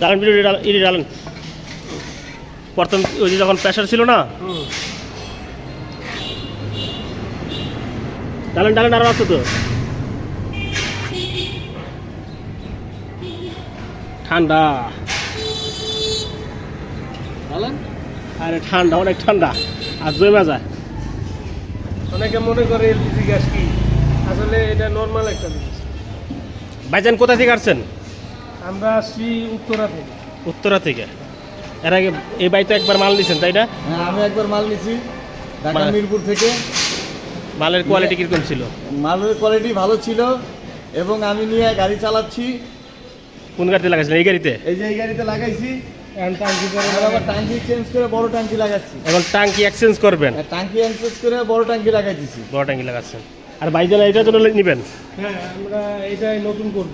ডালেন video ED ডালেন প্রথম ওই যে যখন প্রেশার ছিল না? ডালেন ডালেন আরও আছে তো। ঠান্ডা। আরে ঠান্ডা অনেক ঠান্ডা। আর জমে যায়। অনেকে মনে করে এলপিজি গ্যাস কি? আসলে এটা নর্মাল একটা জিনিস। ভাইজান কোথা থেকে আসছেন? আমরা আসছি উত্তরা থেকে। উত্তরা থেকে। এর আগে এই বাড়িতে একবার মাল নিছেন তাই না? হ্যাঁ আমি একবার মাল নিছি। ঢাকা মিরপুর থেকে। মালের কোয়ালিটি কীরকম ছিল? মালের কোয়ালিটি ভালো ছিল এবং আমি নিয়ে গাড়ি চালাচ্ছি। কোন গাড়িতে লাগাইছিলেন? এই গাড়িতে? এই যে এই গাড়িতে লাগাইছি। এখন টাঙ্কি করে আর আবার টাঙ্কি চেঞ্জ করে বড় টাঙ্কি লাগাচ্ছি। এখন টাঙ্কি এক্সচেঞ্জ করবেন? আর টাঙ্কি চেঞ্জ করে বড় টাঙ্কি লাগাই দিছি বড় টাঙ্কি লাগাচ্ছেন। আর ভাইজান এটার জন্য নেবেন? হ্যাঁ আমরা এটাই নতুন করব।